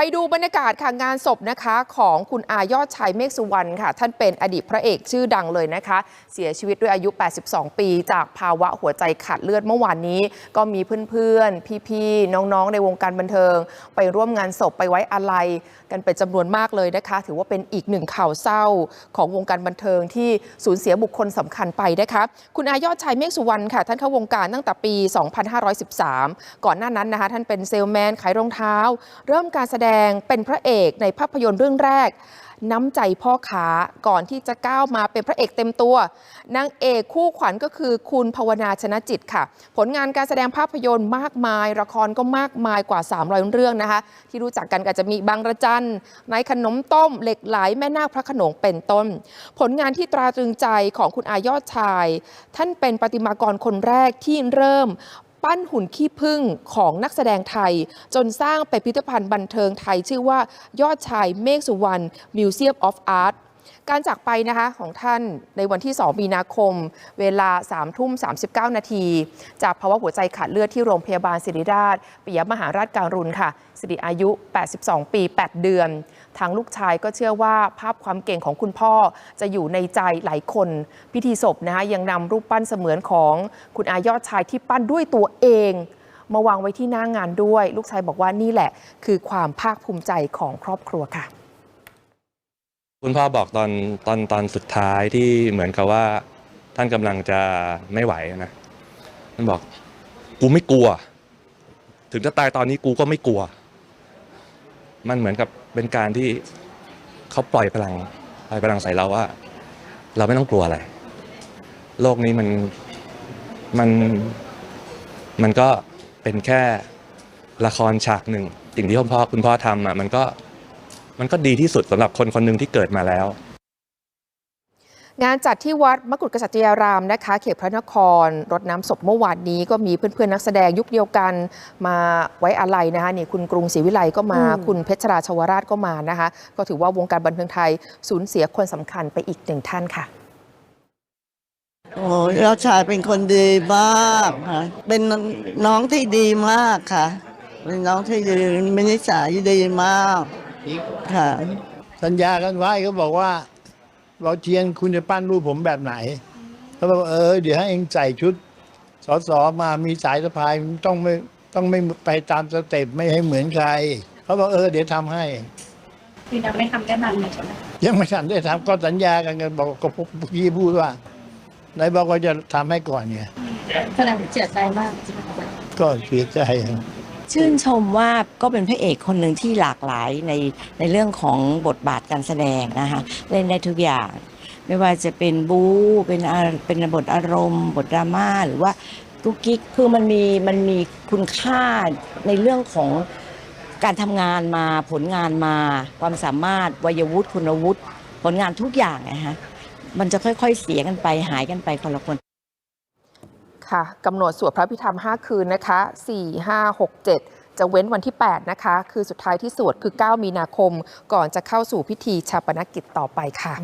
ไปดูบรรยากาศค่ะงานศพนะคะของคุณอายอดชัยเมฆสุวรรณค่ะ ท่านเป็นอดีตพระเอกชื่อดังเลยนะคะ เสียชีวิตด้วยอายุ 82 ปี จากภาวะหัวใจขาดเลือดเมื่อวานนี้ ก็มีเพื่อนๆ พี่ๆ น้องๆ ในวงการบันเทิง ไปร่วมงานศพไปไว้อาลัยกันเป็นจำนวนมากเลยนะคะ ถือว่าเป็นอีกหนึ่งข่าวเศร้าของวงการบันเทิงที่สูญเสียบุคคลสำคัญไปนะคะคุณอายอดชัยเมฆสุวรรณค่ะ ท่านเข้าวงการตั้งแต่ปี 2513 ก่อนหน้านั้นนะคะท่านเป็นเซลแมนขายรองเท้า เริ่มการแสดงเป็นพระเอกในภาพยนตร์เรื่องแรก น้ำใจพ่อค้าก่อนที่จะก้าวมาเป็นพระเอกเต็มตัวนางเอกคู่ขวัญก็คือคุณภาวนาชนะจิตค่ะ ผลงานการแสดงภาพยนตร์มากมาย ละครก็มากมายกว่า 300 เรื่องนะคะ ที่รู้จักกันก็จะมีบางระจันในขนมต้มเหล็กไหลแม่นาคพระขนงเป็นต้น ผลงานที่ตราตรึงใจของคุณอายอดชาย ท่านเป็นประติมากรคนแรกที่เริ่ม ปั้นหุ่นขี้ผึ้งของนักแสดงไทย จนสร้างเป็นพิพิธภัณฑ์บันเทิงไทย ชื่อว่ายอดชายเมฆสุวรรณ Museum of Art การจากไปนะคะของท่านในวันที่ 2 มีนาคม เวลา3ทุ่ม 39 นาที จากภาวะหัวใจขาดเลือดที่โรงพยาบาลศิริราชปิยมหาราชการุณค่ะ สิริอายุ 82 ปี 8 เดือน ทางลูกชายก็เชื่อว่าภาพความเก่งของคุณพ่อจะอยู่ในใจหลายคน พิธีศพนะคะยังนำรูปปั้นเสมือนของคุณอายอดชายที่ปั้นด้วยตัวเองมาวางไว้ที่หน้างานด้วย ลูกชายบอกว่านี่แหละ คือความภาคภูมิใจของครอบครัวค่ะ คุณพ่อบอกตอนตอนตอนสุดท้ายที่เหมือนกับว่า ท่านกำลังจะไม่ไหวนะท่านบอก กูไม่กลัว ถึงจะตายตอนนี้กูก็ไม่กลัว มันเหมือนกับเป็นการที่เขาปล่อยพลังปล่อยพลังใส่เราว่า เราไม่ต้องกลัวอะไร โลกนี้มันมันมันก็เป็นแค่ละครฉากหนึ่งสิ่งที่คุณพ่อคุณพ่อทำอะมันก็ มันก็ดีที่สุดสำหรับคนคนหนึ่งที่เกิดมาแล้ว งานจัดที่วัดมกุฎกษัตริยารามนะคะเขตพระนคร รดน้ำศพเมื่อวานนี้ก็มีเพื่อนๆนักแสดงยุคเดียวกันมาไว้อาลัยนะคะนี่คุณกรุงศรีวิไลก็มาอืมคุณเพชรราชวราชก็มานะคะ ก็ถือว่าวงการบันเทิงไทยสูญเสียคนสำคัญไปอีกหนึ่งท่านค่ะโอ้ยเราชายเป็นคนดีมากค่ะ เป็นน้องที่ดีมากค่ะ เป็นน้องที่ดีมีนิสัยดีมาก ค่ะสัญญากันไว้เขาบอกว่า เราเชียนคุณจะปั้นรูปผมแบบไหนเขาบอกเออเดี๋ยวให้เองใส่ชุดสอสอมามีสายสะพายต้องไม่ต้องไม่ไปตามสเต็ปไม่ให้เหมือนใครเขาบอกเออเดี๋ยวทำให้คือยังไม่ทำได้นานเลยใช่ไหมยังไม่ทันได้ทำก็สัญญากันกันบอกก็พี่พูดว่าไหนายบอกว่าจะทำให้ก่อนไงแสดงว่าเสียใจมากใช่ไหมคะก็เสียใจ ชื่นชมว่าก็เป็นพระเอกคนหนึ่งที่หลากหลายในในเรื่องของบทบาทการแสดงนะคะเล่นได้ทุกอย่าง ไม่ว่าจะเป็นบู๊เป็นอาเป็นบทอารมณ์ บทดราม่าหรือว่ากุ๊กกิ๊กคือมันมีมันมีคุณค่าในเรื่องของการทำงานมาผลงานมา ความสามารถวัยวุฒิคุณวุฒิผลงานทุกอย่างนะคะมันจะค่อยๆเสียกันไปหายกันไปคนละคน ค่ะกำหนดสวดพระพิธรรม 5 คืนนะคะ 4 5 6 7 จะเว้นวันที่ 8 นะคะ คือสุดท้ายที่สวดคือ 9 มีนาคม ก่อนจะเข้าสู่พิธีชาปนกิจต่อไปค่ะ